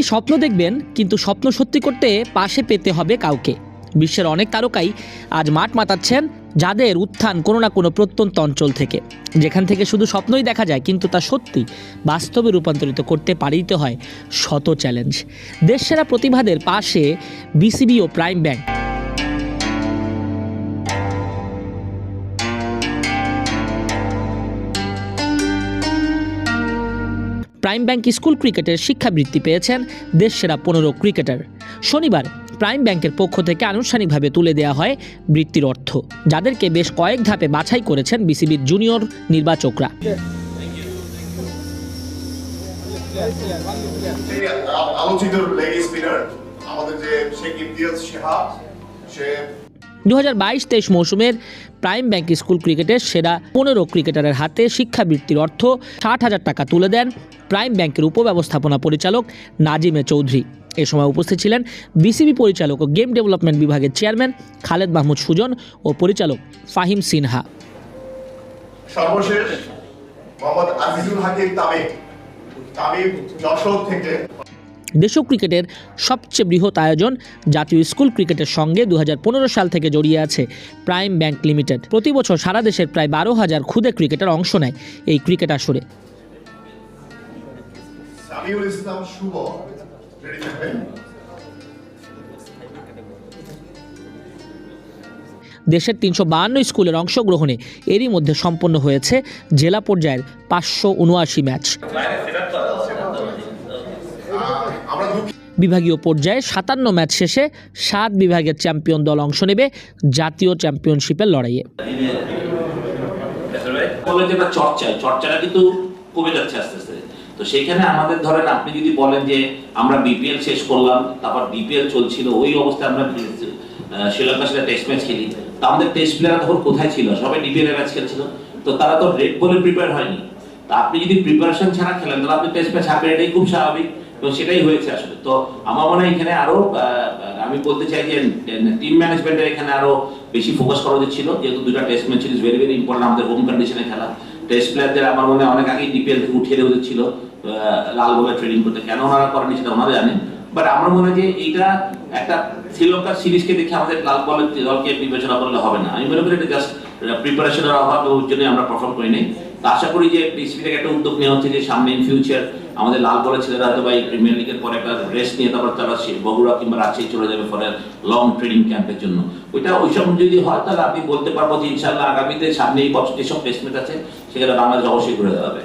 অনেকেই স্বপ্ন দেখবেন, কিন্তু স্বপ্ন সত্যি করতে পাশে পেতে হবে কাউকে। বিশ্বের অনেক তারকাই আজ মাঠ মাতাচ্ছেন, যাদের উত্থান কোনো না কোনো প্রত্যন্ত অঞ্চল থেকে। যেখান থেকে শুধু স্বপ্নই দেখা যায়, কিন্তু তা সত্যি বাস্তবে রূপান্তরিত করতে পারিতে হয় শত চ্যালেঞ্জ দেশসেরা প্রতিভাদের পাশে বিসিবি ও prime bank prime bank school ক্রিকেটের শিক্ষাবৃত্তি পেয়েছেন দেশসেরা পনেরো ক্রিকেটার। শনিবার প্রাইম ব্যাংকের পক্ষ থেকে আনুষ্ঠানিকভাবে তুলে দেওয়া হয় বৃত্তির অর্থ, যাদেরকে বেশ কয়েক ধাপে বাছাই করেছেন বিসিবির জুনিয়র নির্বাচকরা। আলোচিত লেগ স্পিনার, আমাদের যে শেখ ইমতিয়াজ সে দু হাজার বাইশ তেইশ মৌসুমের প্রাইম ব্যাংক স্কুল ক্রিকেটের সেরা পনেরো ক্রিকেটারের হাতে শিক্ষাবৃত্তির অর্থ ষাট হাজার টাকা তুলে দেন প্রাইম ব্যাংকের উপব্যবস্থাপনা পরিচালক নাজিমে চৌধুরী। এ সময় উপস্থিত ছিলেন বিসিবি পরিচালক ও গেম ডেভেলপমেন্ট বিভাগের চেয়ারম্যান খালেদ মাহমুদ সুজন ও পরিচালক ফাহিম সিনহা। সর্বশেষ মোহাম্মদ আজিজুল হাকিম তামিম তামিম যশোর থেকে দেশীয় ক্রিকেটের সবচেয়ে বৃহৎ আয়োজন জাতীয় স্কুল ক্রিকেটের সঙ্গে দু হাজার পনেরো সাল থেকে জড়িয়ে আছে প্রাইম ব্যাংক লিমিটেড। প্রতি বছর সারা দেশের প্রায় বারো হাজার ক্ষুদে ক্রিকেটার অংশ নেয় এই ক্রিকেট আসরে। দেশের তিনশো বাহান্ন স্কুলের অংশগ্রহণে এরই মধ্যে সম্পন্ন হয়েছে জেলা পর্যায়ের পাঁচশো উনআশি ম্যাচ। বিভাগীয় পর্যায়ে সাতান্ন ম্যাচ শেষে সাত বিভাগের চ্যাম্পিয়ন দল অংশ নেবে জাতীয় চ্যাম্পিয়নশিপের লড়াইয়ে। চর্চা চর্চাটা কিন্তু কমে যাচ্ছে আস্তে আস্তে। তো সেইখানে আমাদের ধরেন আপনি যদি বলেন যে আমরা বিপিএল শেষ করলাম, তারপর বিপিএল চলছিল, ওই অবস্থায় আমরা শ্রীলঙ্কার সাথে টেস্ট ম্যাচ খেলি। আমাদের টেস্ট প্লেয়ার তখন কোথায় ছিল? সবাই ম্যাচ খেলছিল। তো তারা তো রেড বলে প্রিপেয়ার হয়নি। তা আপনি যদি প্রিপারেশন ছাড়া খেলেন, তাহলে আপনি টেস্ট ম্যাচ হারবেন এটাই খুব স্বাভাবিক। এবং সেটাই হয়েছে আসলে। তো আমার মনে হয় এখানে আরও আমি বলতে চাই যে টিম ম্যানেজমেন্টের এখানে আরও বেশি ফোকাস করা উচিত ছিল। যেহেতু দুটা test match is very very important আমাদের হোম কন্ডিশনে খেলা। টেস্ট প্লেয়ারদের আমার মনে হয় অনেক আগেই ডিপিএল থেকে উঠিয়ে দেওয়া উচিত ছিল। আহ, লাল বলে ট্রেনিং করতে। কেন ওনারা করেনি সেটা ওনারা জানেন। বাট আমার মনে হয় যে এইটা একটা শ্রীলঙ্কার সিরিজকে দেখে আমাদের লাল বলের দলকে বিবেচনা করলে হবে না। আমি মনে করি এটা জাস্ট প্রিপারেশনের অভাব ওর জন্য আমরা পারফর্ম নাই। তো আশা করি যে পিসিবি থেকে একটা উদ্যোগ নেওয়া হচ্ছে যে সামনে ইন ফিউচার আমাদের লাল বলের ছেলেরা হয়তো বা এই প্রিমিয়ার লিগের পরে একটা রেস্ট নিয়ে তারপর তারা বগুড়া কিংবা রাজশাহী চলে যাবে ফলে লং ট্রেনিং ক্যাম্পের জন্য। ওইটা ওইসব যদি হয় তাহলে আমি বলতে পারব যে ইনশাল্লাহ আগামীতে সামনে এই বছর যেসব প্লেসমেন্ট আছে সেখানে বাংলাদেশ অবশ্যই ঘুরে দাঁড়াবে।